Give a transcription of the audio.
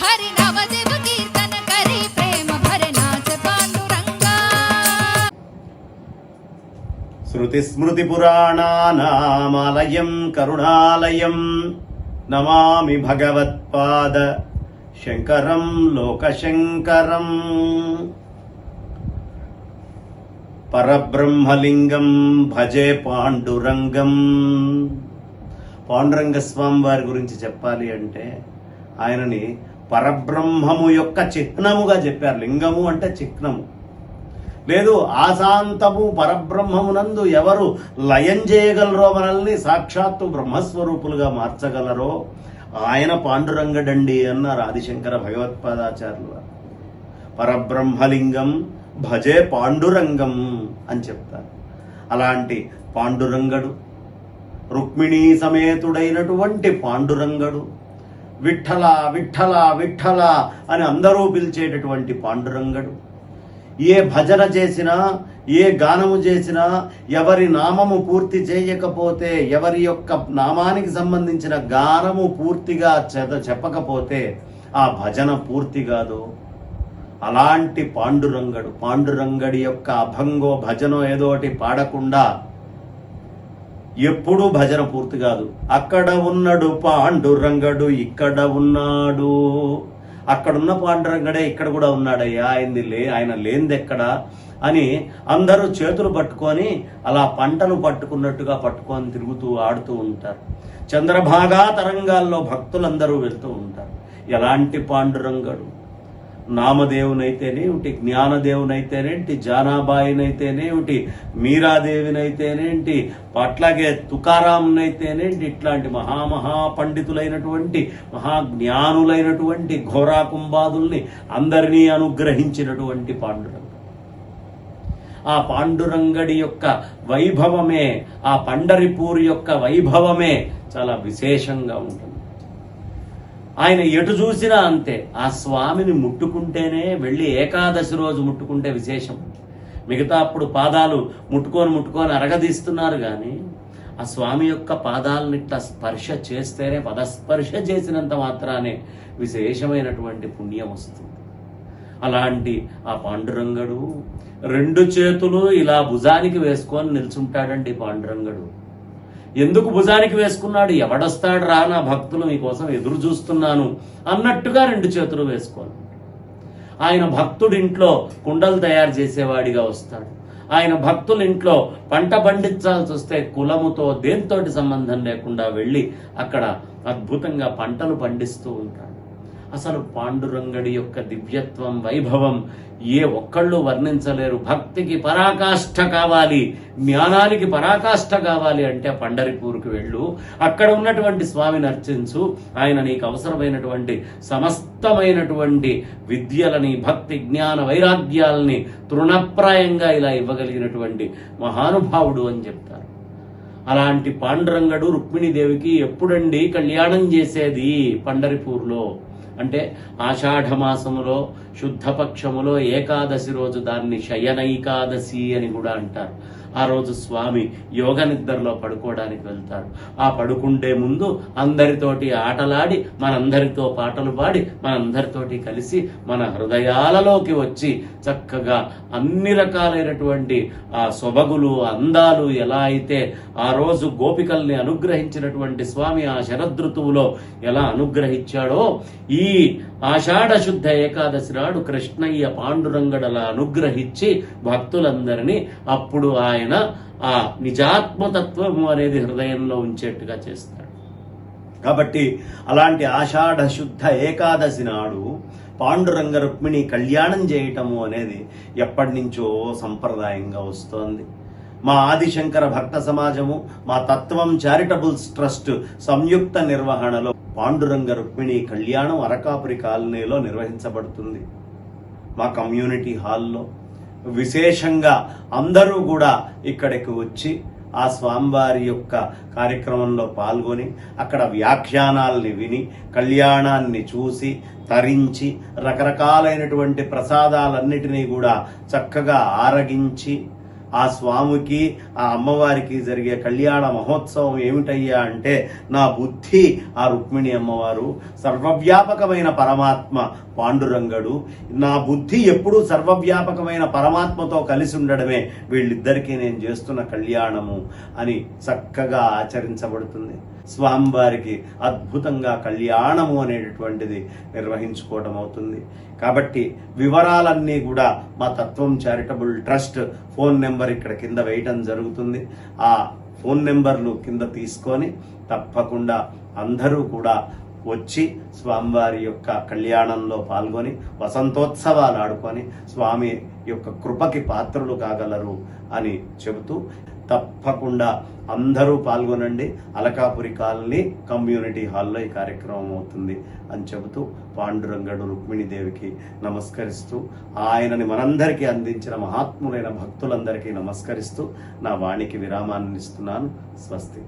हरि नवदेव कीर्तन करी प्रेम भरे नाच पांडुरंगा శృతిస్మృతిపురాణానామాలయం కరుణాలయం నమామి భగవత్పాద శంకరం లోకశంకరం పరబ్రహ్మలింగం భజే పాండురంగం పాండురంగ స్వామి వారి గురించి చెప్పాలి అంటే ఆయనని పరబ్రహ్మము యొక్క చిహ్నముగా చెప్పారు. లింగము అంటే చిహ్నము. లేదు ఆశాంతము పరబ్రహ్మమునందు ఎవరు లయం చేయగలరో మనల్ని సాక్షాత్తు బ్రహ్మస్వరూపులుగా మార్చగలరో ఆయన పాండురంగడండి అన్నారు ఆదిశంకర భగవత్పాదాచార్యులు పరబ్రహ్మలింగం భజే పాండురంగం అని చెప్తారు. అలాంటి పాండురంగడు రుక్మిణీ సమేతుడైనటువంటి పాండురంగడు విఠల విఠల విఠల అని అందరూ పిలిచేటటువంటి పాండురంగడు. ఏ భజన చేసినా ఏ గానము చేసినా ఎవరి నామము పూర్తి చేయకపోతే ఎవరి యొక్క నామానికి సంబంధించిన గానము పూర్తిగా చెద చెప్పకపోతే ఆ భజన పూర్తి కాదు. అలాంటి పాండురంగడు పాండురంగడి యొక్క అభంగో భజనో ఏదో ఒకటి పాడకుండా ఎప్పుడూ భజన పూర్తి కాదు. అక్కడ ఉన్నాడు పాండురంగడు ఇక్కడ ఉన్నాడు. అక్కడున్న పాండురంగడే ఇక్కడ కూడా ఉన్నాడయ్యా ఆయనది లే ఆయన లేనిది ఎక్కడ అని అందరూ చేతులు పట్టుకొని అలా పంటను పట్టుకున్నట్టుగా పట్టుకొని తిరుగుతూ ఆడుతూ ఉంటారు. చంద్రభాగా తరంగాల్లో భక్తులందరూ వెళ్తూ ఉంటారు. ఎలాంటి పాండురంగడు? నామదేవునైతేనేమిటి జ్ఞానదేవునైతేనేంటి జానాబాయినైతేనేమిటి మీరాదేవినైతేనేంటి అట్లాగే తుకారాంనైతేనేంటి ఇట్లాంటి మహామహా పండితులైనటువంటి మహాజ్ఞానులైనటువంటి ఘోరాకుంభాదుల్ని అందరినీ అనుగ్రహించినటువంటి పాండురంగ. ఆ పాండురంగడి యొక్క వైభవమే ఆ పండరిపూర్ యొక్క వైభవమే చాలా విశేషంగా ఉంటుంది. ఆయన ఎటు చూసినా అంతే. ఆ స్వామిని ముట్టుకుంటేనే వెళ్ళి ఏకాదశి రోజు ముట్టుకుంటే విశేషం. మిగతా అప్పుడు పాదాలు ముట్టుకొని ముట్టుకొని అరగదీస్తున్నారు కానీ ఆ స్వామి యొక్క పాదాలను ఇట్లా స్పర్శ చేస్తేనే పదస్పర్శ చేసినంత మాత్రానే విశేషమైనటువంటి పుణ్యం వస్తుంది. అలాంటి ఆ పాండురంగడు రెండు చేతులు ఇలా భుజానికి వేసుకొని నిల్చుంటాడండి పాండురంగడు. ఎందుకు భుజానికి వేసుకున్నాడు? ఎవడొస్తాడు రా నా భక్తులు మీకోసం ఎదురు చూస్తున్నాను అన్నట్టుగా రెండు చేతులు వేసుకోను ఆయన భక్తుడింట్లో కుండలు తయారు చేసేవాడిగా వస్తాడు. ఆయన భక్తుల ఇంట్లో పంట పండించాల్సి వస్తే కులముతో దేంతోటి సంబంధం లేకుండా వెళ్ళి అక్కడ అద్భుతంగా పంటలు పండిస్తూ ఉంటాడు. అసలు పాండురంగడి యొక్క దివ్యత్వం వైభవం ఏ ఒక్కళ్ళు వర్ణించలేరు. భక్తికి పరాకాష్ఠ కావాలి జ్ఞానానికి పరాకాష్ఠ కావాలి అంటే పండరిపూర్కి వెళ్ళు. అక్కడ ఉన్నటువంటి స్వామిని అర్చించు. ఆయన నీకు అవసరమైనటువంటి సమస్తమైనటువంటి విద్యలని భక్తి జ్ఞాన వైరాగ్యాలని తృణప్రాయంగా ఇలా ఇవ్వగలిగినటువంటి మహానుభావుడు అని చెప్తారు. అలాంటి పాండురంగడు రుక్మిణీదేవికి ఎప్పుడండి కళ్యాణం చేసేది పండరిపూర్లో? అంటే ఆషాఢమాసములో శుద్ధపక్షములో ఏకాదశి రోజు దాన్ని శయనైకాదశి అని కూడా అంటారు. ఆ రోజు స్వామి యోగ నిద్రలో పడుకోవడానికి వెళ్తారు. ఆ పడుకుండే ముందు అందరితోటి ఆటలాడి మనందరితో పాటలు పాడి మనందరితోటి కలిసి మన హృదయాలలోకి వచ్చి చక్కగా అన్ని రకాలైనటువంటి ఆ సొబగులు అందాలు ఎలా అయితే ఆ రోజు గోపికల్ని అనుగ్రహించినటువంటి స్వామి ఆ శరదృతువులో ఎలా అనుగ్రహించాడో ఈ ఆషాఢ శుద్ధ ఏకాదశి నాడు కృష్ణయ్య పాండురంగడలా అనుగ్రహించి భక్తులందరినీ అప్పుడు ఆయన ఆ నిజాత్మతత్వము అనేది హృదయంలో ఉంచేట్టుగా చేస్తాడు. కాబట్టి అలాంటి ఆషాఢ శుద్ధ ఏకాదశి నాడు పాండురంగ రుక్మిణి కళ్యాణం చేయటము అనేది ఎప్పటి నుంచో సంప్రదాయంగా వస్తోంది. మా ఆదిశంకర భక్త సమాజము మా తత్వం చారిటబుల్స్ ట్రస్ట్ సంయుక్త నిర్వహణలో పాండురంగ రుక్మిణి కళ్యాణం అరకాపురి కాలనీలో నిర్వహించబడుతుంది. మా కమ్యూనిటీ హాల్లో విశేషంగా అందరూ కూడా ఇక్కడికి వచ్చి ఆ స్వామివారి యొక్క కార్యక్రమంలో పాల్గొని అక్కడ వ్యాఖ్యానాల్ని విని కళ్యాణాన్ని చూసి తరించి రకరకాలైనటువంటి ప్రసాదాలన్నిటినీ కూడా చక్కగా ఆరగించి ఆ స్వామికి ఆ అమ్మవారికి జరిగే కళ్యాణ మహోత్సవం ఏమిటయ్యా అంటే నా బుద్ధి ఆ రుక్మిణి అమ్మవారు సర్వవ్యాపకమైన పరమాత్మ పాండురంగడు. నా బుద్ధి ఎప్పుడూ సర్వవ్యాపకమైన పరమాత్మతో కలిసి ఉండడమే వీళ్ళిద్దరికీ నేను చేస్తున్న కళ్యాణము అని చక్కగా ఆచరించబడుతుంది. స్వామివారికి అద్భుతంగా కళ్యాణము అనేటటువంటిది నిర్వహించుకోవడం అవుతుంది. కాబట్టి వివరాలన్నీ కూడా మా తత్వం చారిటబుల్ ట్రస్ట్ ఫోన్ నెంబర్ ఇక్కడ కింద వేయటం జరుగుతుంది. ఆ ఫోన్ నెంబర్లు కింద తీసుకొని తప్పకుండా అందరూ కూడా వచ్చి స్వామివారి యొక్క కళ్యాణంలో పాల్గొని వసంతోత్సవాలు ఆడుకొని స్వామి యొక్క కృపకి పాత్రులు కాగలరు అని చెబుతూ తప్పకుండా అందరూ పాల్గొనండి. అలకాపురి కాలనీ కమ్యూనిటీ హాల్లో ఈ కార్యక్రమం అవుతుంది అని చెబుతూ పాండురంగడు రుక్మిణీదేవికి నమస్కరిస్తూ ఆయనని మనందరికీ అందించిన మహాత్ములైన భక్తులందరికీ నమస్కరిస్తూ నా వాణికి విరామాన్ని ఇస్తున్నాను స్వస్తి